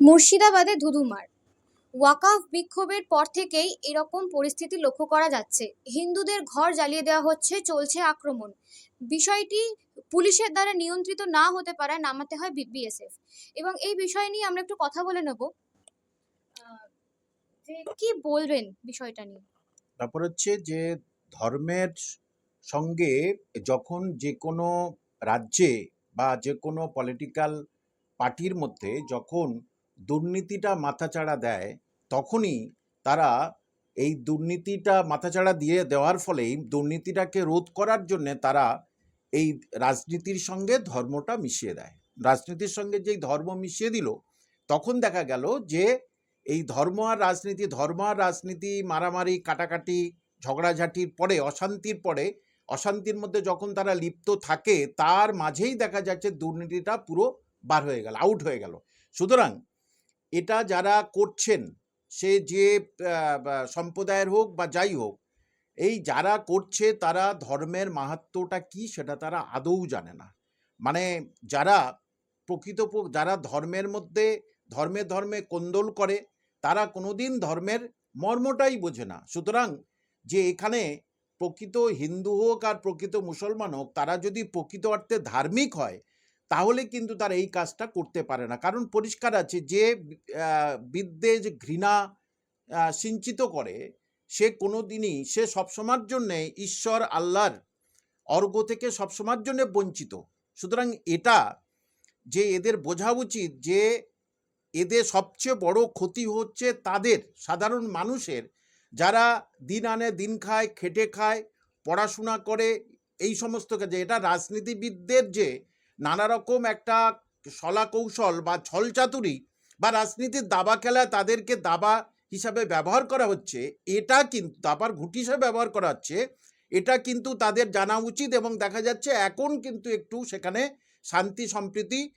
মুর্শিদাবাদে ধুধুমার। ওয়াকাফ বিক্ষোভের পর থেকেই এরকম পরিস্থিতি লক্ষ্য করা যাচ্ছে। হিন্দুদের ঘর জ্বালিয়ে দেওয়া হচ্ছে, চলছে আক্রমণ। বিষয়টি পুলিশের দ্বারা নিয়ন্ত্রিত না হতে পারায় নামাতে হয় বিএসএফ এবং এই বিষয় নিয়ে আমরা একটু কথা বলে নেব। যে কি বলবেন বিষয়টা নিয়ে? তারপর হচ্ছে যে ধর্মের সঙ্গে যখন যে কোনো রাজ্যে বা যে কোনো পলিটিক্যাল পার্টির মধ্যে যখন দুর্নীতিটা মাথাচাড়া দেয়, তখনই তারা এই দুর্নীতিটা মাথাচাড়া দিয়ে দেওয়ার ফলেই দুর্নীতিটাকে রোধ করার জন্যে তারা এই রাজনীতির সঙ্গে ধর্মটা মিশিয়ে দেয়। রাজনীতির সঙ্গে যেই ধর্ম মিশিয়ে দিল, তখন দেখা গেল যে এই ধর্ম আর রাজনীতি, ধর্ম আর রাজনীতি মারামারি, কাটাকাটি, ঝগড়াঝাটির পরে, অশান্তির পরে, অশান্তির মধ্যে যখন তারা লিপ্ত থাকে, তার মাঝেই দেখা যাচ্ছে দুর্নীতিটা পুরো বার হয়ে গেল আউট হয়ে গেল। সুতরাং এটা যারা করছেন, সে যে সম্প্রদায়ের হোক বা যাই হোক, এই যারা করছে তারা ধর্মের মাহাত্ম্যটা কি সেটা তারা আদৌ জানে না। মানে যারা প্রকৃত যারা ধর্মের মধ্যে, ধর্মে ধর্মে কোন্দল করে, তারা কোনোদিন ধর্মের মর্মটাই বোঝে না। সুতরাং যে এখানে প্রকৃত হিন্দু হোক আর প্রকৃত মুসলমান হোক, তারা যদি প্রকৃত অর্থে ধার্মিক হয় তাহলে কিন্তু তার এই কাজটা করতে পারে না। কারণ পরিষ্কার আছে যে বিদ্বেষ ঘৃণা সিঞ্চিত করে, সে কোনো দিনই সে সবসময়ের জন্যে ঈশ্বর আল্লাহর অর্ঘ থেকে সবসময়ের জন্যে বঞ্চিত। সুতরাং এটা যে এদের বোঝা উচিত যে, এদের সবচেয়ে বড় ক্ষতি হচ্ছে তাদের, সাধারণ মানুষের, যারা দিন আনে, দিন খায়, খেটে খায়, পড়াশোনা করে, এই সমস্ত কাজে। এটা রাজনীতিবিদদের যে নানা রকম একটা সলা কৌশল বা ছলচাতুরি বা রাজনীতির দাবা খেলায় তাদেরকে দাবা হিসাবে ব্যবহার করা হচ্ছে, এটা কিন্তু দাবার ঘুঁটি হিসাবে ব্যবহার করা হচ্ছে, এটা কিন্তু তাদের জানা উচিত এবং দেখা যাচ্ছে এখন কিন্তু একটু সেখানে শান্তি সম্প্রীতি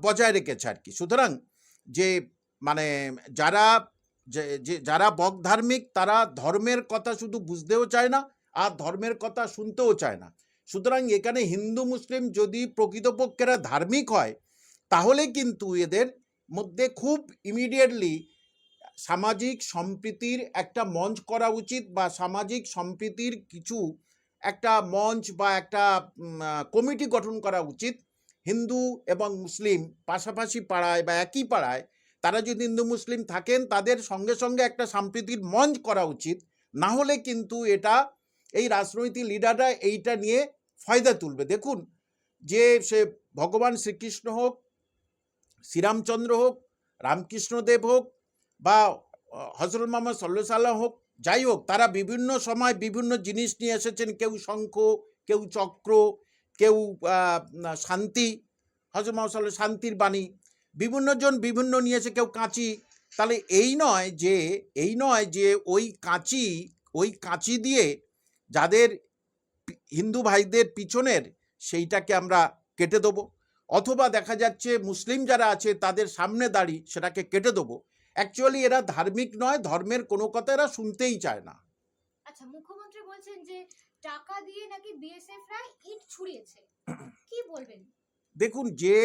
বজায় রেখেছে আর কি। সুতরাং যে মানে যারা, যে- যারা বকধার্মিক তারা ধর্মের কথা শুধু বুঝতেও চায় না, আর ধর্মের কথা শুনতেও চায় না। সুতরাং এখানে হিন্দু, মুসলিম যদি প্রকৃতপক্ষেরা ধার্মিক হয়, তাহলে কিন্তু এদের মধ্যে খুব ইমিডিয়েটলি সামাজিক সম্প্রীতির একটা মঞ্চ করা উচিত বা সামাজিক সম্প্রীতির কিছু একটা মঞ্চ বা একটা কমিটি গঠন করা উচিত। হিন্দু এবং মুসলিম পাশাপাশি পাড়ায় বা একই পাড়ায় তারা যদি হিন্দু, মুসলিম থাকেন, তাদের সঙ্গে সঙ্গে একটা সাম্প্রতিক মঞ্চ করা উচিত। না হলে কিন্তু এটা, এই রাজনৈতিক লিডাররা এইটা নিয়ে ফায়দা তুলবে। দেখুন, যে সে ভগবান শ্রীকৃষ্ণ হোক, শ্রীরামচন্দ্র হোক রামকৃষ্ণদেব হোক বা হজরত মোহাম্মদ সাল্লাহ হোক, যাই হোক, তারা বিভিন্ন সময় বিভিন্ন জিনিস নিয়ে এসেছেন। কেউ শঙ্খ, কেউ চক্র, কেউ শান্তি, হজরত মোহাম্মদ শান্তির বাণী। বিভিন্ন জন বিভিন্ন নিয়েছে কেউ কাঁচি। তাহলে এই নয় যে, এই নয় যে ওই কাঁচি ওই কাঁচি দিয়ে যাদের হিন্দু ভাইদের পিছনের সেইটাকে আমরা কেটে দেবো। অথবা দেখা যাচ্ছে মুসলিম যারা আছে তাদের সামনে দাঁড়ি সেটাকে কেটে দেবো। অ্যাকচুয়ালি এরা ধার্মিক নয় ধর্মের কোনো কথা এরা শুনতেই চায় না। আচ্ছা মুখ্যমন্ত্রী বলছেন যে টাকা দিয়ে নাকি বিএসএফ রা ইট ছুড়িয়েছে। কি বলবেন? দেখুন যে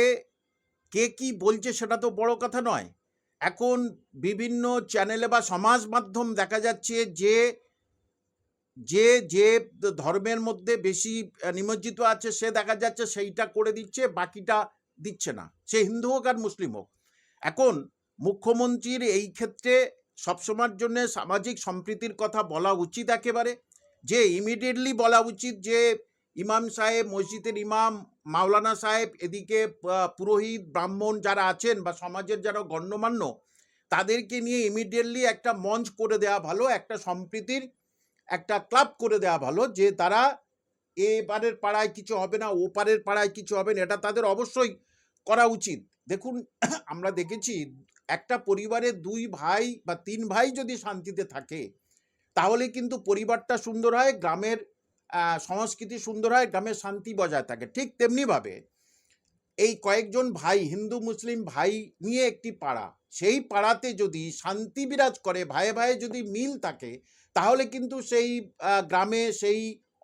কে কি বলছে সেটা তো বড় কথা নয়। এখন বিভিন্ন চ্যানেলে বা সমাজ মাধ্যম দেখা যাচ্ছে যে যে যে ধর্মের মধ্যে বেশি নিমজ্জিত আছে, সে দেখা যাচ্ছে সেইটা করে দিচ্ছে, বাকিটা দিচ্ছে না। সে হিন্দু হোক আর মুসলিম হোক। এখন মুখ্যমন্ত্রীর এই ক্ষেত্রে সবসময়ের জন্য সামাজিক সম্প্রীতির কথা বলা উচিত একেবারে। যে ইমিডিয়েটলি বলা উচিত যে, ইমাম সাহেব, মসজিদের ইমাম, মাওলানা সাহেব, এদিকে পুরোহিত, ব্রাহ্মণ যারা আছেন বা সমাজের যারা গণ্যমান্য, তাদেরকে নিয়ে ইমিডিয়েটলি একটা মঞ্চ করে দেওয়া ভালো, একটা সম্প্রীতির একটা ক্লাব করে দেওয়া ভালো যে তারা এবারের পাড়ায় কিছু হবে না, ও পারের পাড়ায় কিছু হবে না, এটা তাদের অবশ্যই করা উচিত। দেখুন, আমরা দেখেছি একটা পরিবারে দুই ভাই বা তিন ভাই যদি শান্তিতে থাকে, তাহলে কিন্তু পরিবারটা সুন্দর হয়, গ্রামের সংস্কৃতি সুন্দর হয়, গ্রামের শান্তি বজায় থাকে। ঠিক তেমনিভাবে এই কয়েকজন ভাই, হিন্দু, মুসলিম ভাই নিয়ে একটি পাড়া, সেই পাড়াতে যদি শান্তি বিরাজ করে, ভাইয়ে ভাইয়ে যদি মিল থাকে তাহলে কিন্তু সেই গ্রামে সেই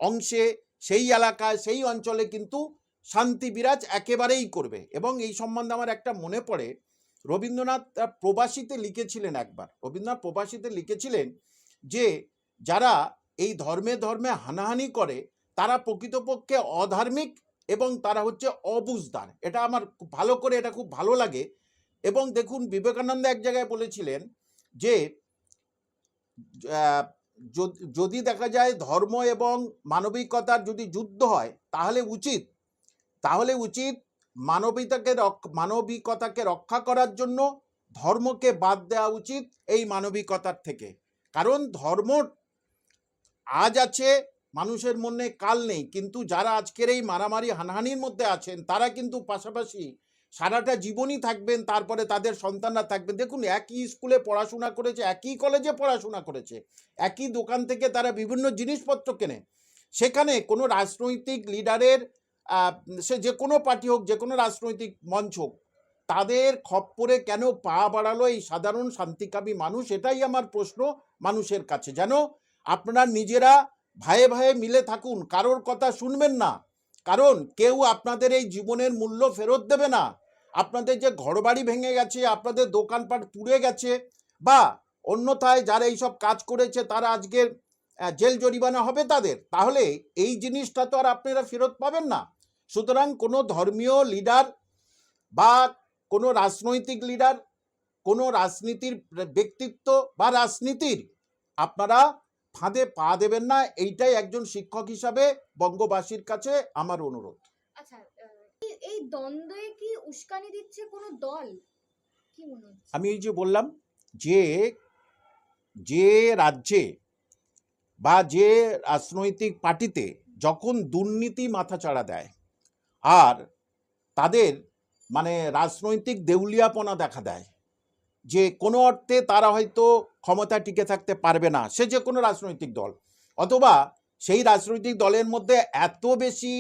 অংশে, সেই এলাকায়, সেই অঞ্চলে কিন্তু শান্তি বিরাজ একেবারেই করবে। এবং এই সম্বন্ধে আমার একটা মনে পড়ে, রবীন্দ্রনাথ প্রবাসীতে লিখেছিলেন একবার, রবীন্দ্রনাথ প্রবাসীতে লিখেছিলেন যে, যারা এই ধর্মে ধর্মে হানাহানি করে, তারা প্রকৃতপক্ষে অধার্মিক এবং তারা হচ্ছে অবুজদার এটা আমার খুব ভালো করে, এটা খুব ভালো লাগে। এবং দেখুন, বিবেকানন্দ এক জায়গায় বলেছিলেন যে যদি- দেখা যায় ধর্ম এবং মানবিকতার যদি যুদ্ধ হয়, তাহলে উচিত। তাহলে উচিত মানবিকতাকে মানবিকতাকে রক্ষা করার জন্য ধর্মকে বাদ দেওয়া উচিত এই মানবিকতার থেকে। কারণ ধর্ম আজ আছে, মানুষের মনে কাল নেই, কিন্তু যারা আজকের এই মারামারি, হানাহানির মধ্যে আছেন, তারা কিন্তু পাশাপাশি সারাটা জীবনই থাকবেন, তারপরে তাদের সন্তানরা থাকবেন। দেখুন, একই স্কুলে পড়াশোনা করেছে, একই কলেজে পড়াশোনা করেছে, একই দোকান থেকে তারা বিভিন্ন জিনিসপত্র কেনে। সেখানে কোনো রাজনৈতিক লিডারের সে যে কোনো পার্টি হোক, যে কোনো রাজনৈতিক মঞ্চ হোক, তাদের খপ্পরে কেন পা বাড়ালো এই সাধারণ শান্তিকামী মানুষ? এটাই আমার প্রশ্ন মানুষের কাছে। যেন আপনারা নিজেরা ভাইয়ে ভাইয়ে মিলে থাকুন, কারোর কথা শুনবেন না। কারণ কেউ আপনাদের এই জীবনের মূল্য ফেরত দেবে না। আপনাদের যে ঘরবাড়ি ভেঙে গেছে, আপনাদের দোকানপাট পুড়ে গেছে বা অন্যথায় যারা এইসব কাজ করেছে তারা আজকের জেল জরিমানা হবে তাদের। তাহলে এই জিনিসটা তো আর আপনারা ফেরত পাবেন না। সুতরাং কোনো ধর্মীয় লিডার বা কোনো রাজনৈতিক লিডার, কোনো রাজনীতির ব্যক্তিত্ব বা রাজনীতির, আপনারা ফাঁদে পা দেবেন না এইটাই একজন শিক্ষক হিসাবে বঙ্গবাসীর কাছে আমার অনুরোধ। আচ্ছা এই- দ্বন্দ্বে কি উস্কানি দিচ্ছে কোনো দল? কি মনে হচ্ছে? আমি এই যে বললাম যে যে রাজ্যে বা যে রাজনৈতিক পার্টিতে যখন দুর্নীতি মাথাচাড়া দেয় আর তাদের মানে রাজনৈতিক দেউলিয়াপনা দেখা দেয় যে কোনো অর্থে তারা হয়তো ক্ষমতা টিকে থাকতে পারবে না, সে যে কোনো রাজনৈতিক দল। অথবা সেই রাজনৈতিক দলের মধ্যে এত বেশি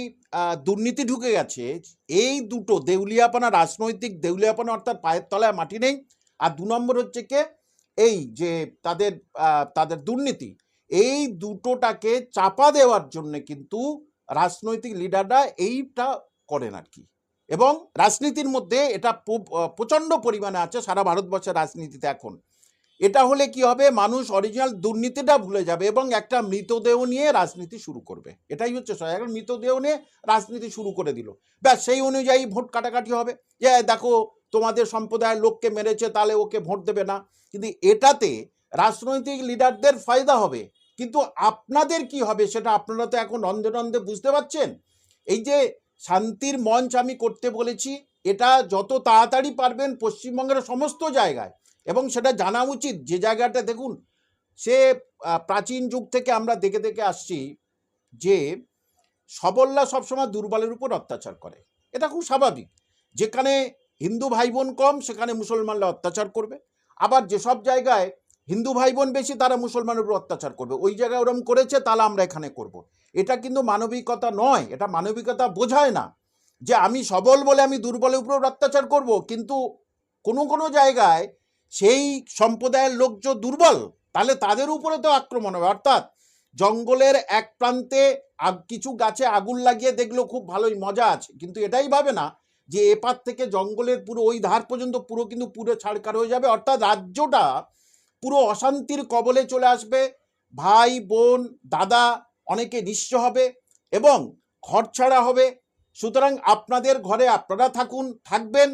দুর্নীতি ঢুকে গেছে, এই দুটো দেউলিয়াপনা রাজনৈতিক দেউলিয়াপনা অর্থাৎ পায়ের তলায় মাটি নেই, আর দু নম্বর হচ্ছে কে, এই যে তাদের তাদের দুর্নীতি, এই দুটোটাকে চাপা দেওয়ার জন্য কিন্তু রাজনৈতিক লিডাররা এইটা করেন আর কি। এবং রাজনীতির মধ্যে এটা প্র- প্রচণ্ড পরিমাণে আছে, সারা ভারতবর্ষের রাজনীতিতে এখন। এটা হলে কি হবে? মানুষ অরিজিনাল দুর্নীতিটা ভুলে যাবে এবং একটা মৃতদেহ নিয়ে রাজনীতি শুরু করবে। এটাই হচ্ছে এখন মৃতদেহ নিয়ে রাজনীতি শুরু করে দিল। ব্যাস, সেই অনুযায়ী ভোট কাটাকাটি হবে। যে দেখো, তোমাদের সম্প্রদায়ের লোককে মেরেছে, তাহলে ওকে ভোট দেবে না। কিন্তু এটাতে রাজনৈতিক লিডারদের ফায়দা হবে। কিন্তু আপনাদের কি হবে সেটা আপনারা তো এখন রন্ধে রন্ধে বুঝতে পারছেন? এই যে শান্তির মঞ্চ আমি করতে বলেছি। এটা যত তাড়াতাড়ি পারবেন পশ্চিমবঙ্গের সমস্ত জায়গায়। এবং সেটা জানা উচিত। যে জায়গাটা দেখুন, সে প্রাচীন যুগ থেকে আমরা দেখে দেখে আসছি যে সবলরা সবসময় দুর্বলের উপর অত্যাচার করে। এটা খুব স্বাভাবিক। যেখানে হিন্দু ভাই বোন কম, সেখানে মুসলমানরা অত্যাচার করবে। আবার যেসব জায়গায় হিন্দু ভাই বোন বেশি, তারা মুসলমানের উপর অত্যাচার করবে। ওই জায়গায় ওরম করেছে, তাহলে আমরা এখানে করব। এটা কিন্তু মানবিকতা নয়, এটা মানবিকতা বোঝায় না যে আমি সবল বলে আমি দুর্বলের উপর অত্যাচার করব, কিন্তু কোনো কোনো জায়গায় সেই সম্প্রদায়ের লোক যে দুর্বল, তাহলে তাদের উপরে তো আক্রমণ হবে। অর্থাৎ জঙ্গলের এক প্রান্তে কিছু গাছে আগুন লাগিয়ে দেখল খুব ভালোই মজা আছে, কিন্তু এটাই ভাবে না যে এপার থেকে জঙ্গলের পুরো ওই ধার পর্যন্ত পুরো কিন্তু পুরো ছাড়কার হয়ে যাবে। অর্থাৎ রাজ্যটা পুরো অশান্তির কবলে চলে আসবে। ভাই, বোন, দাদা অনেকে নিঃস্ব হবে এবং ঘর ছাড়া হবে। সুতরাং আপনাদের ঘরে আপনারা থাকুন থাকবেন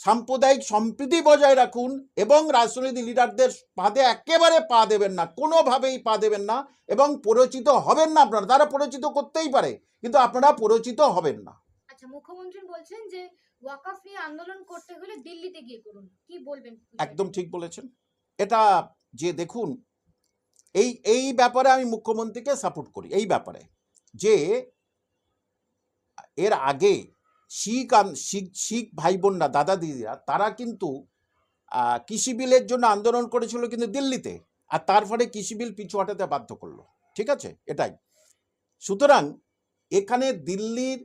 সাম্প্রদায়িক সম্প্রীতি বজায় রাখুন এবং রাজনৈতিক লিডারদের পাদে একেবারে পা দেবেন না কোনোভাবেই পা দেবেন না এবং পরিচিত হবেন না আপনারা। তারা পরিচিত করতেই পারে কিন্তু আপনারা পরিচিত হবেন না। আচ্ছা মুখ্যমন্ত্রী বলছেন যে ওয়াকাফ নিয়ে আন্দোলন করতে হলে দিল্লিতে গিয়ে করুন। কি বলবেন? একদম ঠিক বলেছেন। এটা যে দেখুন এই এই ব্যাপারে আমি মুখ্যমন্ত্রীকে সাপোর্ট করি, এই ব্যাপারে। যে, এর আগে শিখ শিখ শিখ ভাই বোনরা দাদা দিদিরা, তারা কিন্তু কৃষি বিলের জন্য আন্দোলন করেছিল কিন্তু দিল্লিতে, আর তার ফলে কৃষি বিল পিছু হটাতে বাধ্য করল। ঠিক আছে? এটাই। সুতরাং, এখানে দিল্লির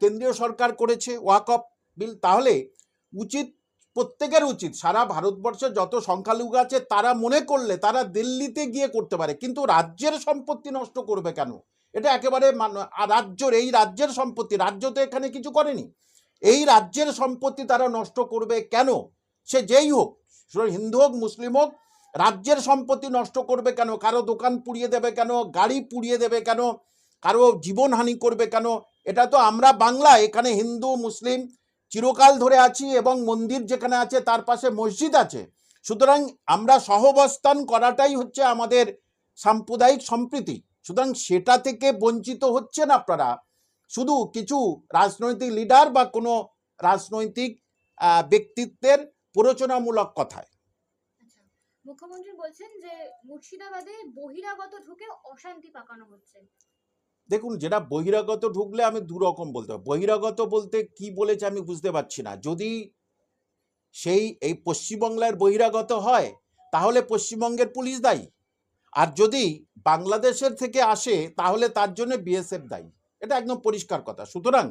কেন্দ্রীয় সরকার করেছে ওয়াকফ বিল, তাহলে উচিত প্রত্যেকের উচিত। সারা ভারতবর্ষে যত সংখ্যালঘু আছে, তারা মনে করলে তারা দিল্লিতে গিয়ে করতে পারে, কিন্তু রাজ্যের সম্পত্তি নষ্ট করবে কেন? এটা একেবারে রাজ্যের, এই রাজ্যের সম্পত্তি, রাজ্য তো এখানে কিছু করেনি। এই রাজ্যের সম্পত্তি তারা নষ্ট করবে কেন? সে যেই হোক হিন্দু হোক, মুসলিম হোক, রাজ্যের সম্পত্তি নষ্ট করবে কেন? কারও দোকান পুড়িয়ে দেবে কেন? গাড়ি পুড়িয়ে দেবে কেন? কারও জীবনহানি করবে কেন? এটা তো আমরা বাংলা, এখানে হিন্দু, মুসলিম চিরকাল ধরে আছি এবং মন্দির যেখানে আছে তার পাশে মসজিদ আছে। সুতরাং আমরা সহবস্থান করাটাই হচ্ছে আমাদের সাম্প্রদায়িক সম্প্রীতি। সুতরাং সেটা থেকে বঞ্চিত হচ্ছেন আপনারা। শুধু কিছু রাজনৈতিক লিডার বা কোনো রাজনৈতিক ব্যক্তিত্বের প্ররোচনামূলক কথায়। আচ্ছা মুখ্যমন্ত্রী বলছেন যে মুর্শিদাবাদে বহিরাগত ঢুকে অশান্তি পাকানো হচ্ছে। দেখুন, যেটা বহিরাগত ঢুকলে আমি দু রকম বলতে পারি বহিরাগত বলতে কি বলেছে আমি বুঝতে পারছি না। যদি সেই, এই পশ্চিমবাংলার বহিরাগত হয়, তাহলে পশ্চিমবঙ্গের পুলিশ দায়ী। আর যদি বাংলাদেশের থেকে আসে, তাহলে তার জন্য বিএসএফ দায়ী। এটা একদম পরিষ্কার কথা। সুতরাং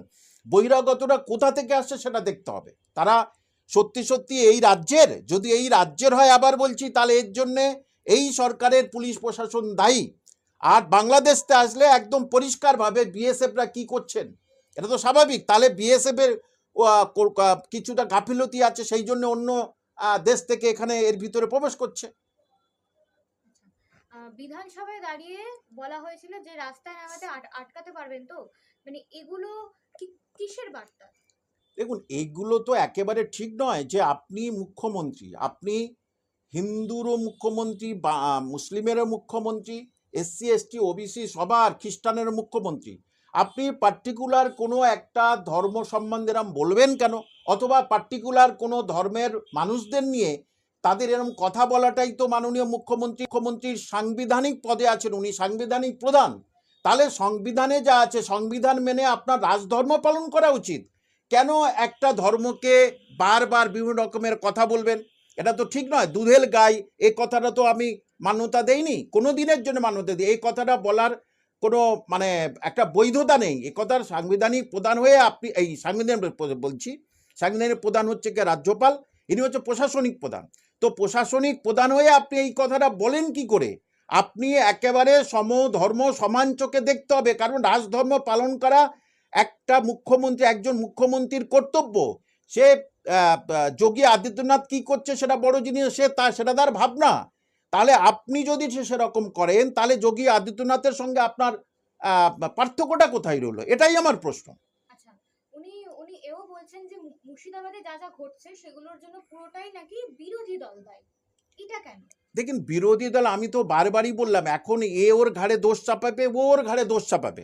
বহিরাগতরা কোথা থেকে আসছে সেটা দেখতে হবে। তারা সত্যি সত্যি এই রাজ্যের, যদি এই রাজ্যের হয় আবার বলছি, তাহলে এর জন্যে এই সরকারের পুলিশ প্রশাসন দায়ী। আর বাংলাদেশতে আসলে একদম পরিষ্কারভাবে বিএসএফরা কি করছেন? এটা তো স্বাভাবিক। তাহলে বিএসএফ এর আহ, কো- আহ, কিছুটা গাফিলতি আছে সেই জন্য অন্য দেশ থেকে এখানে এর ভিতরে প্রবেশ করছে। বিধানসভায় দাঁড়িয়ে বলা হয়েছিল যে রাস্তায় নামাতে আটকাতে পারবেন তো? মানে এগুলো কিসের বার্তা? দেখুন এইগুলো তো একেবারে ঠিক নয় যে আপনি মুখ্যমন্ত্রী। আপনি হিন্দুরও মুখ্যমন্ত্রী বা মুসলিমেরও মুখ্যমন্ত্রী। এসসি, এসটি, ওবিসি সবার খ্রিস্টানের মুখ্যমন্ত্রী। আপনি পার্টিকুলার কোনো একটা ধর্ম সম্বন্ধে এরম বলবেন কেন? অথবা পার্টিকুলার কোনো ধর্মের মানুষদের নিয়ে তাদের এরম কথা বলাটাই তো মাননীয় মুখ্যমন্ত্রী, মুখ্যমন্ত্রীর সাংবিধানিক পদে আছেন, উনি সাংবিধানিক প্রধান। তাহলে সংবিধানে যা আছে, সংবিধান মেনে আপনার রাজধর্ম পালন করা উচিত। কেন একটা ধর্মকে বারবার বিভিন্ন রকমের কথা বলবেন? এটা তো ঠিক নয়, দুধেল গাই, এ কথাটা তো আমি মান্যতা দেয়নি, কোনো দিনের জন্য মান্যতা দিই এই কথাটা বলার কোনো মানে একটা বৈধতা নেই। এ কথার সাংবিধানিক প্রধান হয়ে আপনি, এই সাংবিধানিক বলছি, সাংবিধানিক প্রধান হচ্ছে কি রাজ্যপাল, ইনি হচ্ছে প্রশাসনিক প্রধান। তো প্রশাসনিক প্রধান হয়ে আপনি এই কথাটা বলেন কি করে? আপনি একেবারে সম ধর্ম সমান চোখে দেখতে হবে, কারণ রাজধর্ম পালন করা একটা মুখ্যমন্ত্রী, একজন মুখ্যমন্ত্রীর কর্তব্য। সে যোগী আদিত্যনাথ কি করছে সেটা বড় জিনিস, সে তা, সেটা তার ভাবনা। তাহলে আপনি যদি সে সেরকম করেন তাহলে যোগী আদিত্যনাথের সঙ্গে আপনার পার্থক্যটা কোথায় রইল? এটাই আমার প্রশ্ন। আচ্ছা উনি উনি এও বলছেন যে মুর্শিদাবাদে যা যা ঘটছে সেগুলোর জন্য পুরোটাই নাকি বিরোধী দল দায়ী। এটা কেন? দেখুন বিরোধী দল আমি তো বারবারই বললাম এখন এ ওর ঘাড়ে দোষ চাপাবে ও ওর ঘাড়ে দোষ চাপাবে।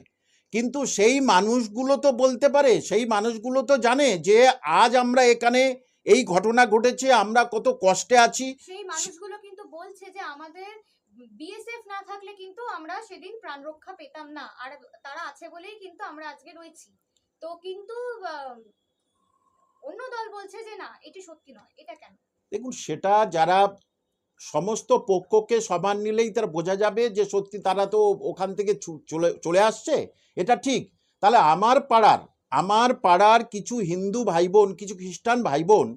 কিন্তু সেই মানুষগুলো তো বলতে পারে সেই মানুষগুলো তো জানে যে আজ আমরা এখানে এই ঘটনা ঘটেছে আমরা কত কষ্টে আছি। সেই মানুষগুলো বলছে যে আমাদের বিএসএফ না থাকলে কিন্তু আমরা সেদিন প্রাণ রক্ষা পেতাম না। আর তারা আছে বলেই কিন্তু আমরা আজকে রয়েছি। তো কিন্তু অন্য দল বলছে যে না, এটি সত্যি নয়। এটা কেন? দেখুন, সেটা যারা সমস্ত পক্ষকে সমান নিলেই তার বোঝা যাবে যে সত্যি তারা তো ওখান থেকে চলে চলে আসছে। এটা ঠিক। তাহলে আমার পাড়ার আমার পাড়ার কিছু হিন্দু ভাই বোন কিছু খ্রিস্টান ভাই বোন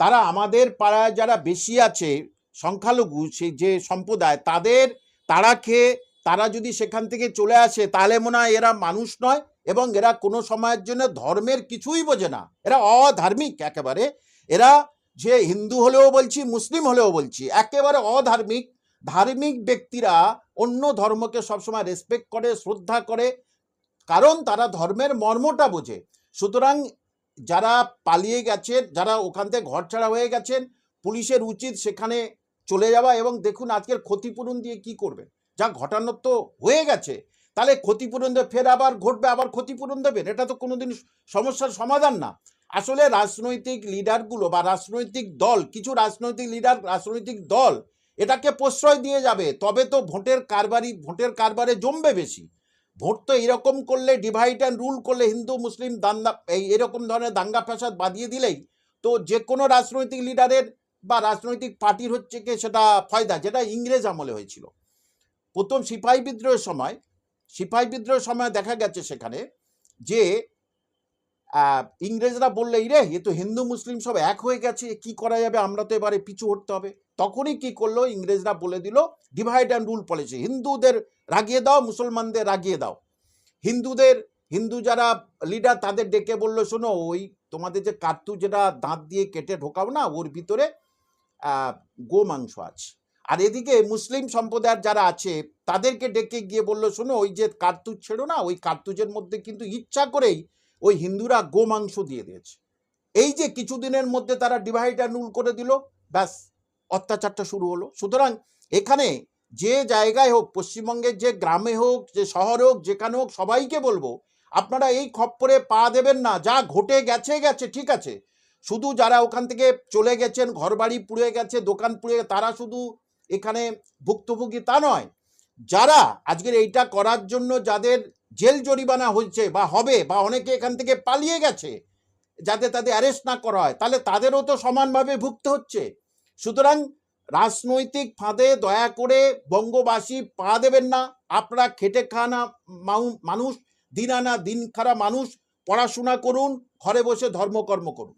তারা আমাদের পাড়ায় যারা বেশি আছে সংখ্যালঘু সেই যে সম্প্রদায়, তাদের, তারা খেয়ে, তারা যদি সেখান থেকে চলে আসে, তাহলে মনে হয় এরা মানুষ নয় এবং এরা কোনো সময়ের জন্য ধর্মের কিছুই বোঝে না। এরা অধার্মিক একেবারে। এরা যে হিন্দু হলেও বলছি, মুসলিম হলেও বলছি, একেবারে অধার্মিক। ধার্মিক ব্যক্তিরা অন্য ধর্মকে সবসময় রেসপেক্ট করে, শ্রদ্ধা করে, কারণ তারা ধর্মের মর্মটা বোঝে। সুতরাং যারা পালিয়ে গেছেন, যারা ওখান থেকে ঘর ছাড়া হয়ে গেছেন, পুলিশের উচিত সেখানে চলে যাওয়া এবং দেখুন আজকের ক্ষতিপূরণ দিয়ে কি করবেন? যা ঘটানোর তো হয়ে গেছে, তাহলে ক্ষতিপূরণ দেবে ফের আবার ঘটবে, আবার ক্ষতিপূরণ দেবেন? এটা তো কোনোদিন সমস্যার সমাধান না। আসলে রাজনৈতিক লিডারগুলো বা রাজনৈতিক দল, কিছু রাজনৈতিক লিডার রাজনৈতিক দল এটাকে প্রশ্রয় দিয়ে যাবে, তবে তো ভোটের কারবারি, ভোটের কারবারে জমবে বেশি। ভোট তো এরকম করলে ডিভাইড অ্যান্ড রুল করলে হিন্দু, মুসলিম দাঙ্গা এই এরকম ধরনের দাঙ্গা ফ্যাসাদ বাদিয়ে দিলেই তো যে কোনো রাজনৈতিক লিডারের বা রাজনৈতিক পার্টির হচ্ছে কি সেটা ফয়দা, যেটা ইংরেজ আমলে হয়েছিল। প্রথম সিপাহী বিদ্রোহের সময়, সিপাহী বিদ্রোহের সময় দেখা গেছে সেখানে যে ইংরেজরা বললে রে এ তো হিন্দু, মুসলিম সব এক হয়ে গেছে, কি করা যাবে? আমরা তো এবারে পিছু হটতে হবে। তখনই কি করল, ইংরেজরা বলে দিল ডিভাইড অ্যান্ড রুল পলিসি হিন্দুদের রাগিয়ে দাও, মুসলমানদের রাগিয়ে দাও। হিন্দুদের, হিন্দু যারা লিডার তাদের ডেকে বলল, শোনো, ওই তোমাদের যে কার্তু যেটা দাঁত দিয়ে কেটে ঢোকাও না, ওর ভিতরে গোমাংস আছে। আর এদিকে মুসলিম সম্প্রদায়ের যারা আছে, তাদেরকে ডেকে গিয়ে বলল, শোনো, ওই যে কার্তুজ ছেড়ো না, ওই কার্তুজের মধ্যে কিন্তু ইচ্ছা করেই ওই হিন্দুরা গোমাংস দিয়ে দিয়েছে। এই যে কিছুদিনের মধ্যে তারা ডিভাইড অ্যান্ড রুল করে দিল, ব্যাস, অত্যাচারটা শুরু হলো। সুতরাং এখানে যে জায়গায় হোক, পশ্চিমবঙ্গের যে গ্রামে হোক, যে শহরে হোক, যেখানে হোক, সবাইকে বলব, আপনারা এই খপ্পরে পা দেবেন না, যা ঘটে গেছে গেছে, ঠিক আছে। শুধু যারা ওখান থেকে চলে গেছেন, ঘরবাড়ি পুড়ে গেছে, দোকান পুড়ে তারা শুধু এখানে ভুক্তভোগী তা নয়। যারা আজকের এইটা করার জন্য যাদের জেল জরিমানা হয়েছে বা হবে বা অনেকে এখান থেকে পালিয়ে গেছে, যাতে তাদের অ্যারেস্ট না করা হয়, তাহলে তাদেরও তো সমানভাবে ভুগতে হচ্ছে। সুতরাং রাজনৈতিক ফাঁদে দয়া করে বঙ্গবাসী পা দেবেন না। আপনারা খেটে খানা মানুষ দিন আনা দিন খারা মানুষ, পড়াশোনা করুন, ঘরে বসে ধর্মকর্ম করুন।